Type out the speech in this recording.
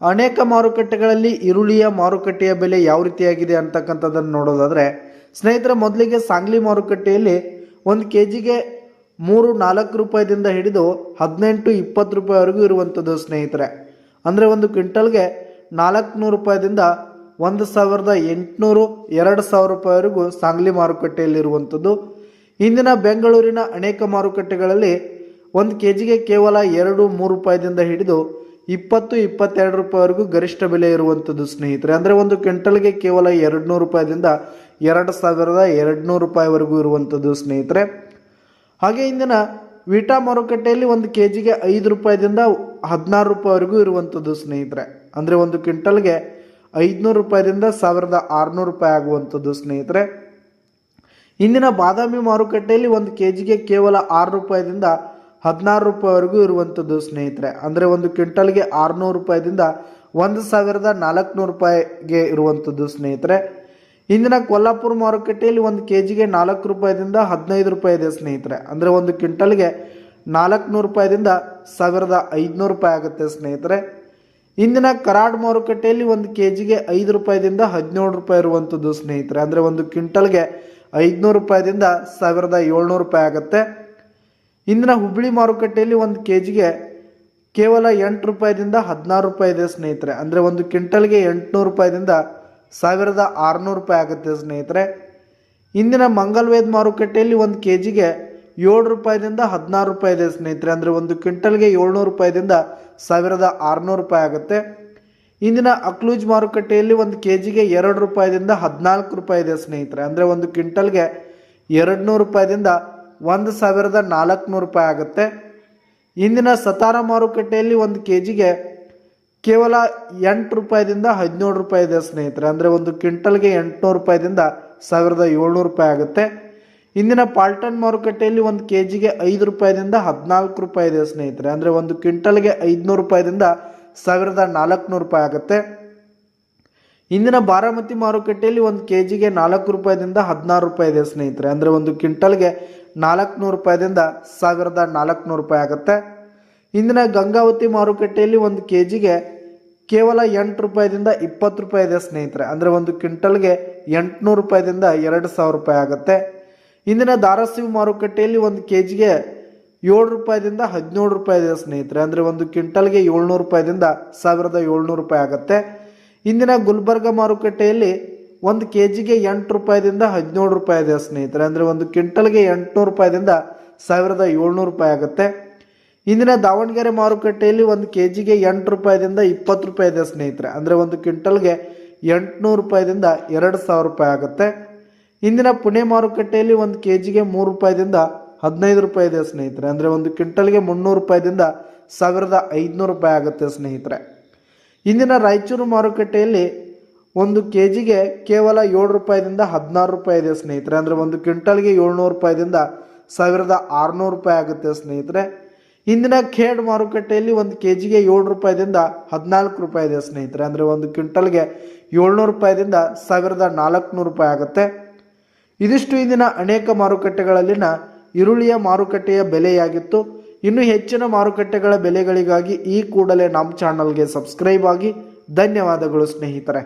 ಅನೇಕ ಮಾರುಕಟ್ಟೆಗಳಲ್ಲಿ ಈರುಳ್ಳಿಯ ಮಾರುಕಟ್ಟೆಯ ಬೆಲೆ ಯಾವ ರೀತಿಯಾಗಿದೆ ಅಂತಕ್ಕಂಥದ್ದನ್ನು ನೋಡೋದಾದರೆ, ಸ್ನೇಹಿತರ, ಮೊದಲಿಗೆ ಸಾಂಗ್ಲಿ ಮಾರುಕಟ್ಟೆಯಲ್ಲಿ ಒಂದು ಕೆ ಜಿಗೆ ಮೂರು ನಾಲ್ಕು ರೂಪಾಯಿದಿಂದ ಹಿಡಿದು ಹದಿನೆಂಟು, ಇಪ್ಪತ್ತು ರೂಪಾಯಿವರೆಗೂ ಇರುವಂಥದ್ದು ಸ್ನೇಹಿತರೆ. ಅಂದರೆ ಒಂದು ಕ್ವಿಂಟಲ್ಗೆ ನಾಲ್ಕುನೂರು ರೂಪಾಯಿದಿಂದ ಒಂದು ಸಾವಿರದ ಎಂಟುನೂರು, ಎರಡು ಸಾವಿರ ರೂಪಾಯಿವರೆಗೂ ಸಾಂಗ್ಲಿ ಮಾರುಕಟ್ಟೆಯಲ್ಲಿರುವಂಥದ್ದು ಇಂದಿನ ಬೆಂಗಳೂರಿನ ಅನೇಕ ಮಾರುಕಟ್ಟೆಗಳಲ್ಲಿ ಒಂದು ಕೆ ಜಿಗೆ ಕೇವಲ ಎರಡು, ಮೂರು ರೂಪಾಯಿದಿಂದ ಹಿಡಿದು ಇಪ್ಪತ್ತು, ಇಪ್ಪತ್ತೆರಡು ರೂಪಾಯಿವರೆಗೂ ಗರಿಷ್ಠ ಬೆಲೆ ಇರುವಂಥದ್ದು ಸ್ನೇಹಿತರೆ. ಅಂದರೆ ಒಂದು ಕ್ವಿಂಟಲ್ಗೆ ಕೇವಲ ಎರಡು ನೂರು ರೂಪಾಯಿದಿಂದ ಎರಡು ಸಾವಿರದ ಎರಡು ನೂರು ರೂಪಾಯಿವರೆಗೂ ಇರುವಂಥದ್ದು ಸ್ನೇಹಿತರೆ. ಹಾಗೆ ಇಂದಿನ ವಿಟಾ ಮಾರುಕಟ್ಟೆಯಲ್ಲಿ ಒಂದು ಕೆ ಜಿಗೆ ಐದು ರೂಪಾಯಿದಿಂದ ಹದಿನಾರು ರೂಪಾಯಿವರೆಗೂ ಇರುವಂಥದ್ದು ಸ್ನೇಹಿತರೆ. ಅಂದರೆ ಒಂದು ಕ್ವಿಂಟಲ್ಗೆ ಐದುನೂರು ರೂಪಾಯಿದಿಂದ ಸಾವಿರದ ಆರುನೂರು ರೂಪಾಯಿ ಆಗುವಂಥದ್ದು ಸ್ನೇಹಿತರೆ. ಇಂದಿನ ಬಾದಾಮಿ ಮಾರುಕಟ್ಟೆಯಲ್ಲಿ ಒಂದು ಕೆ ಜಿಗೆ ಕೇವಲ ಆರು ರೂಪಾಯಿದಿಂದ ಹದಿನಾರು ರೂಪಾಯಿವರೆಗೂ ಇರುವಂಥದ್ದು ಸ್ನೇಹಿತರೆ. ಅಂದರೆ ಒಂದು ಕ್ವಿಂಟಲ್ಗೆ ಆರುನೂರು ರೂಪಾಯಿದಿಂದ ಒಂದು ಸಾವಿರದ ನಾಲ್ಕುನೂರು ರೂಪಾಯಿಗೆ ಇರುವಂಥದ್ದು ಸ್ನೇಹಿತರೆ. ಇಂದಿನ ಕೊಲ್ಲಾಪುರ ಮಾರುಕಟ್ಟೆಯಲ್ಲಿ ಒಂದು ಕೆ ಜಿಗೆ ನಾಲ್ಕು ರೂಪಾಯಿದಿಂದ ಹದಿನೈದು ರೂಪಾಯಿ ಇದೆ ಸ್ನೇಹಿತರೆ. ಅಂದರೆ ಒಂದು ಕ್ವಿಂಟಲ್ಗೆ ನಾಲ್ಕುನೂರು ರೂಪಾಯಿದಿಂದ ಸಾವಿರದ ಐದುನೂರು ರೂಪಾಯಿ ಆಗುತ್ತೆ ಸ್ನೇಹಿತರೆ. ಇಂದಿನ ಕರಾಡ್ ಮಾರುಕಟ್ಟೆಯಲ್ಲಿ ಒಂದು ಕೆ ಜಿಗೆ ಐದು ರೂಪಾಯಿದಿಂದ ಹದಿನೇಳು ರೂಪಾಯಿ ಇರುವಂಥದ್ದು ಸ್ನೇಹಿತರೆ. ಅಂದರೆ ಒಂದು ಕ್ವಿಂಟಲ್ಗೆ ಐದುನೂರು ರೂಪಾಯಿದಿಂದ ಸಾವಿರದ ಏಳ್ನೂರು ರೂಪಾಯಿ ಆಗುತ್ತೆ. ಇಂದಿನ ಹುಬ್ಬಳ್ಳಿ ಮಾರುಕಟ್ಟೆಯಲ್ಲಿ ಒಂದು ಕೆ ಜಿಗೆ ಕೇವಲ ಎಂಟು ರೂಪಾಯಿದಿಂದ ಹದಿನಾರು ರೂಪಾಯಿ ಇದೆ ಸ್ನೇಹಿತರೆ. ಅಂದರೆ ಒಂದು ಕ್ವಿಂಟಲ್ಗೆ ಎಂಟುನೂರು ರೂಪಾಯಿದಿಂದ ಸಾವಿರದ ಆರುನೂರು ರೂಪಾಯಿ ಆಗುತ್ತೆ ಸ್ನೇಹಿತರೆ. ಇಂದಿನ ಮಂಗಲ್ವೇದ್ ಮಾರುಕಟ್ಟೆಯಲ್ಲಿ ಒಂದು ಕೆ ಜಿಗೆ ಏಳು ರೂಪಾಯಿದಿಂದ ಹದಿನಾರು ರೂಪಾಯಿ ಇದೆ ಸ್ನೇಹಿತರೆ. ಅಂದರೆ ಒಂದು ಕ್ವಿಂಟಲ್ಗೆ ಏಳ್ನೂರು ರೂಪಾಯಿದಿಂದ ಸಾವಿರದ ಆರುನೂರು ರೂಪಾಯಿ ಆಗುತ್ತೆ. ಇಂದಿನ ಅಕ್ಲೂಜ್ ಮಾರುಕಟ್ಟೆಯಲ್ಲಿ ಒಂದು ಕೆ ಜಿಗೆ ಎರಡು ರೂಪಾಯಿದಿಂದ ಹದಿನಾಲ್ಕು ರೂಪಾಯಿ ಇದೆ ಸ್ನೇಹಿತರೆ. ಅಂದರೆ ಒಂದು ಕ್ವಿಂಟಲ್ಗೆ ಎರಡು ನೂರು ರೂಪಾಯಿದಿಂದ ಒಂದು ಸಾವಿರದ ನಾಲ್ಕುನೂರು ರೂಪಾಯಿ ಆಗುತ್ತೆ. ಇಂದಿನ ಸತಾರ ಮಾರುಕಟ್ಟೆಯಲ್ಲಿ ಒಂದು ಕೆ ಜಿಗೆ ಕೇವಲ ಎಂಟು ರೂಪಾಯಿದಿಂದ ಹದಿನೇಳು ರೂಪಾಯಿ ಇದೆ ಸ್ನೇಹಿತರೆ. ಅಂದರೆ ಒಂದು ಕ್ವಿಂಟಲ್ಗೆ ಎಂಟುನೂರು ರೂಪಾಯಿದಿಂದ ಸಾವಿರದ ಏಳ್ನೂರು ರೂಪಾಯಿ ಆಗುತ್ತೆ. ಇಂದಿನ ಪಾಲ್ಟನ್ ಮಾರುಕಟ್ಟೆಯಲ್ಲಿ ಒಂದು ಕೆ ಜಿಗೆ ಐದು ರೂಪಾಯಿದಿಂದ ಹದಿನಾಲ್ಕು ರೂಪಾಯಿ ಇದೆ ಸ್ನೇಹಿತರೆ. ಅಂದರೆ ಒಂದು ಕ್ವಿಂಟಲ್ಗೆ ಐದುನೂರು ರೂಪಾಯಿದಿಂದ ಸಾವಿರದ ನಾಲ್ಕುನೂರು ರೂಪಾಯಿ ಆಗುತ್ತೆ. ಇಂದಿನ ಬಾರಾಮತಿ ಮಾರುಕಟ್ಟೆಯಲ್ಲಿ ಒಂದು ಕೆ ಜಿಗೆ ನಾಲ್ಕು ರೂಪಾಯಿದಿಂದ ಹದಿನಾರು ರೂಪಾಯಿ ಇದೆ ಸ್ನೇಹಿತರೆ. ಅಂದರೆ ಒಂದು ಕ್ವಿಂಟಲ್ಗೆ ನಾಲ್ಕುನೂರು ರೂಪಾಯಿದಿಂದ ಸಾವಿರದ ನಾಲ್ಕುನೂರು ರೂಪಾಯಿ ಆಗುತ್ತೆ. ಇಂದಿನ ಗಂಗಾವತಿ ಮಾರುಕಟ್ಟೆಯಲ್ಲಿ ಒಂದು ಕೆ ಜಿಗೆ ಕೇವಲ ಎಂಟು ರೂಪಾಯಿದಿಂದ ಇಪ್ಪತ್ತು ರೂಪಾಯಿ ಇದೆ ಸ್ನೇಹಿತರೆ. ಅಂದರೆ ಒಂದು ಕ್ವಿಂಟಲ್ಗೆ ಎಂಟುನೂರು ರೂಪಾಯಿದಿಂದ ಎರಡು ಸಾವಿರ ರೂಪಾಯಿ ಆಗುತ್ತೆ. ಇಂದಿನ ಧಾರಾಸಿವ್ ಮಾರುಕಟ್ಟೆಯಲ್ಲಿ ಒಂದು ಕೆ ಜಿಗೆ ಏಳು ರೂಪಾಯಿದಿಂದ ಹದಿನೇಳು ರೂಪಾಯಿ ಇದೆ ಸ್ನೇಹಿತರೆ. ಅಂದರೆ ಒಂದು ಕ್ವಿಂಟಲ್ಗೆ ಏಳ್ನೂರು ರೂಪಾಯಿದಿಂದ ಸಾವಿರದ ಏಳ್ನೂರು ರೂಪಾಯಿ ಆಗುತ್ತೆ. ಇಂದಿನ ಗುಲ್ಬರ್ಗ ಮಾರುಕಟ್ಟೆಯಲ್ಲಿ ಒಂದು ಕೆ ಜಿಗೆ ಎಂಟು ರೂಪಾಯಿದಿಂದ ಹದಿನೇಳು ರೂಪಾಯಿ ಇದೆ ಸ್ನೇಹಿತರೆ. ಅಂದರೆ ಒಂದು ಕ್ವಿಂಟಲ್ಗೆ ಎಂಟುನೂರು ರೂಪಾಯಿದಿಂದ ಸಾವಿರದ ಏಳ್ನೂರು ರೂಪಾಯಿ ಆಗುತ್ತೆ. ಇಂದಿನ ದಾವಣಗೆರೆ ಮಾರುಕಟ್ಟೆಯಲ್ಲಿ ಒಂದು ಕೆ ಜಿಗೆ ಎಂಟು ರೂಪಾಯಿದಿಂದ ಇಪ್ಪತ್ತು ರೂಪಾಯಿ ಇದೆ ಸ್ನೇಹಿತರೆ. ಅಂದರೆ ಒಂದು ಕ್ವಿಂಟಲ್ಗೆ ಎಂಟುನೂರು ರೂಪಾಯಿದಿಂದ ಎರಡು ಸಾವಿರ ರೂಪಾಯಿ ಆಗುತ್ತೆ. ಇಂದಿನ ಪುಣೆ ಮಾರುಕಟ್ಟೆಯಲ್ಲಿ ಒಂದು ಕೆ ಜಿಗೆ ಮೂರು ರೂಪಾಯಿದಿಂದ ಹದಿನೈದು ರೂಪಾಯಿ ಇದೆ ಸ್ನೇಹಿತರೆ. ಅಂದರೆ ಒಂದು ಕ್ವಿಂಟಲ್ಗೆ ಮುನ್ನೂರು ರೂಪಾಯಿದಿಂದ ಸಾವಿರದ ಐದುನೂರು ರೂಪಾಯಿ ಆಗುತ್ತೆ ಸ್ನೇಹಿತರೆ. ಇಂದಿನ ರಾಯಚೂರು ಮಾರುಕಟ್ಟೆಯಲ್ಲಿ ಒಂದು ಕೆ ಜಿಗೆ ಕೇವಲ ಏಳು ರೂಪಾಯಿದಿಂದ ಹದಿನಾರು ರೂಪಾಯಿ ಇದೆ ಸ್ನೇಹಿತರೆ. ಅಂದರೆ ಒಂದು ಕ್ವಿಂಟಲ್ಗೆ ಏಳ್ನೂರು ರೂಪಾಯಿದಿಂದ ಸಾವಿರದ ಆರುನೂರು ರೂಪಾಯಿ ಆಗುತ್ತೆ ಸ್ನೇಹಿತರೆ. ಇಂದಿನ ಖೇಡ್ ಮಾರುಕಟ್ಟೆಯಲ್ಲಿ ಒಂದು ಕೆ ಜಿಗೆ ಏಳು ರೂಪಾಯಿದಿಂದ ಹದಿನಾಲ್ಕು ರೂಪಾಯಿ ಇದೆ ಸ್ನೇಹಿತರೆ. ಅಂದರೆ ಒಂದು ಕ್ವಿಂಟಲ್ಗೆ ಏಳ್ನೂರು ರೂಪಾಯಿದಿಂದ ಸಾವಿರದ ನಾಲ್ಕುನೂರು ರೂಪಾಯಿ ಆಗುತ್ತೆ. ಇದಿಷ್ಟು ಇಂದಿನ ಅನೇಕ ಮಾರುಕಟ್ಟೆಗಳಲ್ಲಿನ ಈರುಳ್ಳಿಯ ಮಾರುಕಟ್ಟೆಯ ಬೆಲೆಯಾಗಿತ್ತು. ಇನ್ನು ಹೆಚ್ಚಿನ ಮಾರುಕಟ್ಟೆಗಳ ಬೆಲೆಗಳಿಗಾಗಿ ಈ ಕೂಡಲೇ ನಮ್ಮ ಚಾನಲ್ಗೆ ಸಬ್ಸ್ಕ್ರೈಬ್ ಆಗಿ ಧನ್ಯವಾದಗಳು ಸ್ನೇಹಿತರೆ.